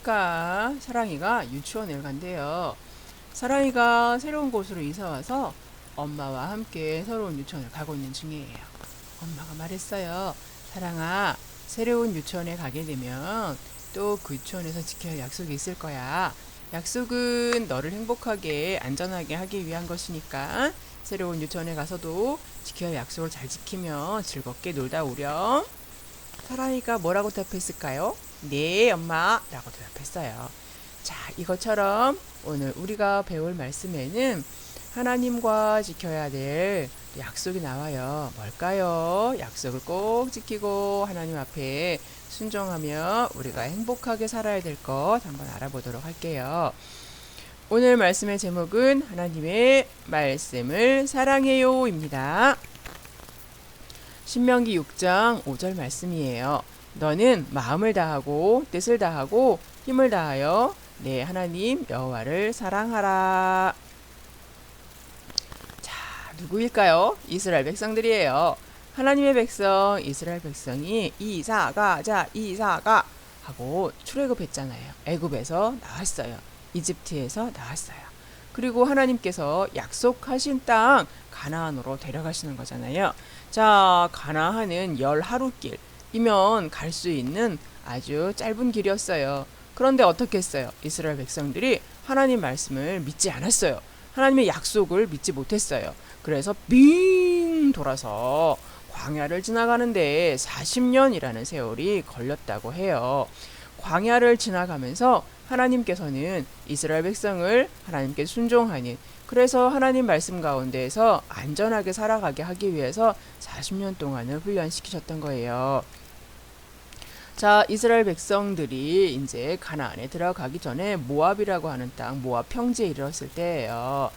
사랑이가 어디일까? 사랑이가 유치원을 간대요. 사랑이가 새로운 곳으로 이사 와서 엄마와 함께 새로운 유치원을 가고 있는 중이에요. 엄마가 말했어요. 사랑아, 새로운 유치원에 가게 되면 또 그 유치원에서 지켜야 할 약속이 있을 거야. 약속은 너를 행복하게 안전하게 하기 위한 것이니까 새로운 유치원에 가서도 지켜야 할 약속을 잘 지키며 즐겁게 놀다 오렴. 사랑이가 뭐라고 대답했을까요? 네, 엄마. 라고 대답했어요. 자, 이것처럼 오늘 우리가 배울 말씀에는 하나님과 지켜야 될 약속이 나와요. 뭘까요? 약속을 꼭 지키고 하나님 앞에 순종하며 우리가 행복하게 살아야 될 것 한번 알아보도록 할게요. 오늘 말씀의 제목은 하나님의 말씀을 사랑해요입니다. 신명기 6장 5절 말씀이에요. 너는 마음을 다하고 뜻을 다하고 힘을 다하여 내 하나님 여호와를 사랑하라. 자, 누구일까요? 이스라엘 백성들이에요. 하나님의 백성 이스라엘 백성이 이사가 자 이사가 하고 출애굽했잖아요. 애굽에서 나왔어요. 이집트에서 나왔어요. 그리고 하나님께서 약속하신 땅 가나안으로 데려가시는 거잖아요. 자, 가나안은 열 하루 길 이면 갈 수 있는 아주 짧은 길이었어요. 그런데 어떻게 했어요? 이스라엘 백성들이 하나님 말씀을 믿지 않았어요. 하나님의 약속을 믿지 못했어요. 그래서 빙 돌아서 광야를 지나가는데 40년이라는 세월이 걸렸다고 해요. 광야를 지나가면서 하나님께서는 이스라엘 백성을 하나님께 순종하는 그래서 하나님 말씀 가운데에서 안전하게 살아가게 하기 위해서 40년 동안을 훈련시키셨던 거예요. 자, 이스라엘 백성들이 이제 가나안에 들어가기 전에 모압이라고 하는 땅, 모압 평지에 이르렀을 때예요.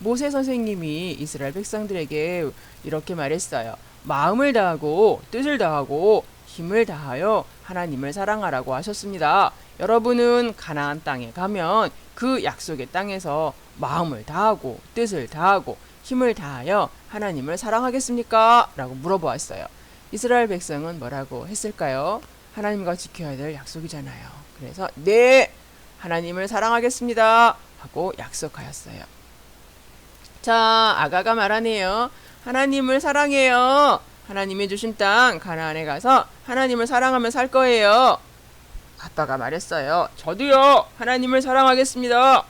모세 선생님이 이스라엘 백성들에게 이렇게 말했어요. 마음을 다하고 뜻을 다하고 힘을 다하여 하나님을 사랑하라고 하셨습니다. 여러분은 가나안 땅에 가면 그 약속의 땅에서 마음을 다하고 뜻을 다하고 힘을 다하여 하나님을 사랑하겠습니까? 라고 물어보았어요. 이스라엘 백성은 뭐라고 했을까요? 하나님과 지켜야 될 약속이잖아요. 그래서 네 하나님을 사랑하겠습니다 하고 약속하였어요. 자 아가가 말하네요. 하나님을 사랑해요. 하나님이 주신 땅 가나안에 가서 하나님을 사랑하며 살 거예요. 아빠가 말했어요. 저도요. 하나님을 사랑하겠습니다.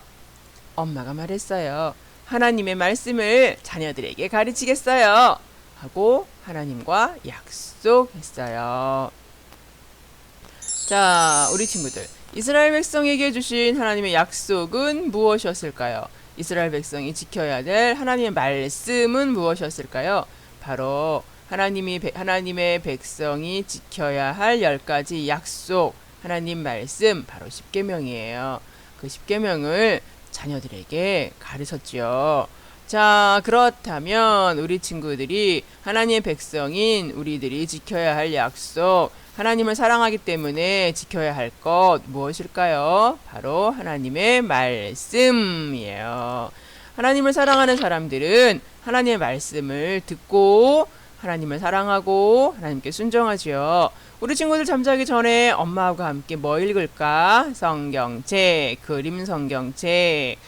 엄마가 말했어요. 하나님의 말씀을 자녀들에게 가르치겠어요. 하고 하나님과 약속했어요. 자, 우리 친구들. 이스라엘 백성에게 주신 하나님의 약속은 무엇이었을까요? 이스라엘 백성이 지켜야 될 하나님의 말씀은 무엇이었을까요? 바로 하나님이 하나님의 백성이 지켜야 할 열 가지 약속, 하나님 말씀 바로 십계명이에요. 그 십계명을 자녀들에게 가르쳤죠. 자, 그렇다면 우리 친구들이 하나님의 백성인 우리들이 지켜야 할 약속, 하나님을 사랑하기 때문에 지켜야 할 것 무엇일까요? 바로 하나님의 말씀이에요. 하나님을 사랑하는 사람들은 하나님의 말씀을 듣고 하나님을 사랑하고 하나님께 순종하지요. 우리 친구들 잠자기 전에 엄마하고 함께 뭐 읽을까? 성경책, 그림 성경책.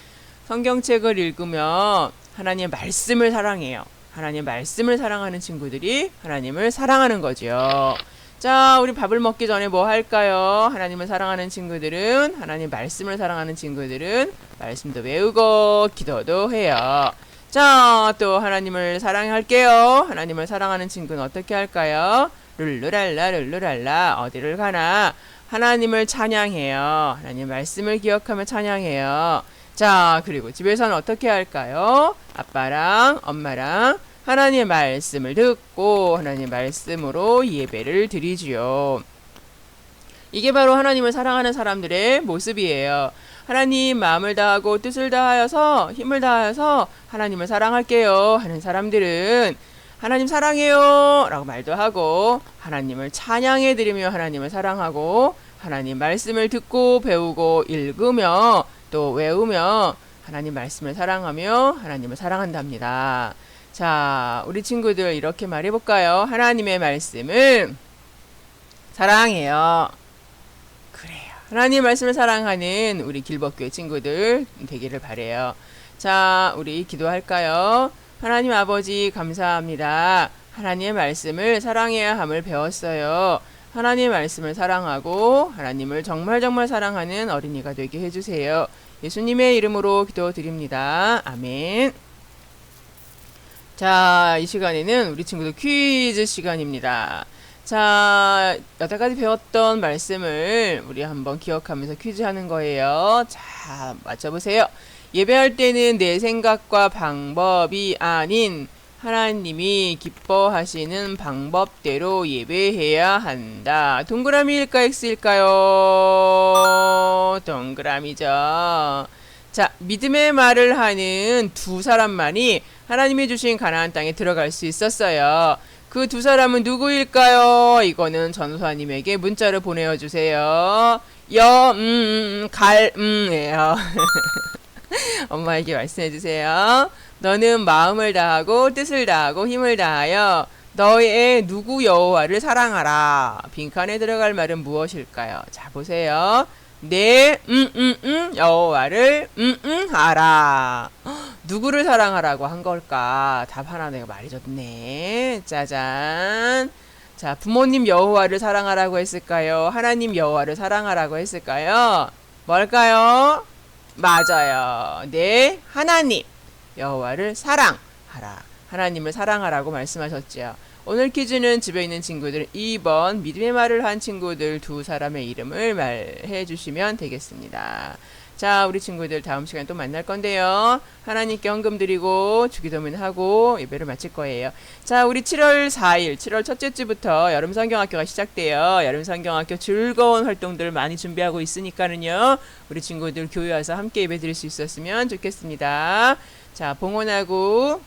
성경책을 읽으면 하나님의 말씀을 사랑해요. 하나님의 말씀을 사랑하는 친구들이 하나님을 사랑하는 거죠. 자, 우리 밥을 먹기 전에 뭐 할까요? 하나님을 사랑하는 친구들은, 하나님 말씀을 사랑하는 친구들은 말씀도 외우고 기도도 해요. 자, 또 하나님을 사랑할게요. 하나님을 사랑하는 친구는 어떻게 할까요? 룰루랄라, 룰루랄라, 어디를 가나? 하나님을 찬양해요. 하나님 말씀을 기억하며 찬양해요. 자, 그리고 집에서는 어떻게 할까요? 아빠랑 엄마랑 하나님의 말씀을 듣고 하나님의 말씀으로 예배를 드리지요. 이게 바로 하나님을 사랑하는 사람들의 모습이에요. 하나님 마음을 다하고 뜻을 다하여서 힘을 다하여서 하나님을 사랑할게요 하는 사람들은 하나님 사랑해요 라고 말도 하고 하나님을 찬양해 드리며 하나님을 사랑하고 하나님 말씀을 듣고 배우고 읽으며 또 외우며 하나님 말씀을 사랑하며 하나님을 사랑한답니다. 자, 우리 친구들 이렇게 말해볼까요? 하나님의 말씀을 사랑해요. 그래요. 하나님 말씀을 사랑하는 우리 길법교회 친구들 되기를 바래요. 자, 우리 기도할까요? 하나님 아버지 감사합니다. 하나님의 말씀을 사랑해야 함을 배웠어요. 하나님의 말씀을 사랑하고 하나님을 정말 정말 사랑하는 어린이가 되게 해주세요. 예수님의 이름으로 기도드립니다. 아멘. 자, 이 시간에는 우리 친구들 퀴즈 시간입니다. 자, 여태까지 배웠던 말씀을 우리 한번 기억하면서 퀴즈 하는 거예요. 자, 맞춰보세요. 예배할 때는 내 생각과 방법이 아닌 하나님이 기뻐하시는 방법대로 예배해야 한다. 동그라미일까 X일까요? 동그라미죠. 자, 믿음의 말을 하는 두 사람만이 하나님이 주신 가나안 땅에 들어갈 수 있었어요. 그 두 사람은 누구일까요? 이거는 전도사님에게 문자를 보내어 주세요. 여, 음, 음, 갈, 음이에요. 엄마에게 말씀해 주세요. 너는 마음을 다하고 뜻을 다하고 힘을 다하여 너의 누구 여호와를 사랑하라. 빈칸에 들어갈 말은 무엇일까요? 자 보세요. 내 음, 음, 음, 여호와를 음, 음. 헉, 누구를 사랑하라고 한 걸까? 답 하나 내가 말이 좋네. 짜잔. 자, 부모님 여호와를 사랑하라고 했을까요? 하나님 여호와를 사랑하라고 했을까요? 뭘까요? 맞아요. 네, 하나님 여호와를 사랑하라. 하나님을 사랑하라고 말씀하셨지요. 오늘 퀴즈는 집에 있는 친구들 2번 믿음의 말을 한 친구들 두 사람의 이름을 말해 주시면 되겠습니다. 자, 우리 친구들 다음 시간에 또 만날 건데요. 하나님께 헌금 드리고 주기도문 하고 예배를 마칠 거예요. 자, 우리 7월 4일, 7월 첫째 주부터 여름 성경학교가 시작돼요. 여름 성경학교 즐거운 활동들 많이 준비하고 있으니까는요. 우리 친구들 교회 와서 함께 예배 드릴 수 있었으면 좋겠습니다. 자, 봉헌하고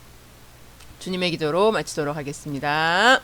주님의 기도로 마치도록 하겠습니다.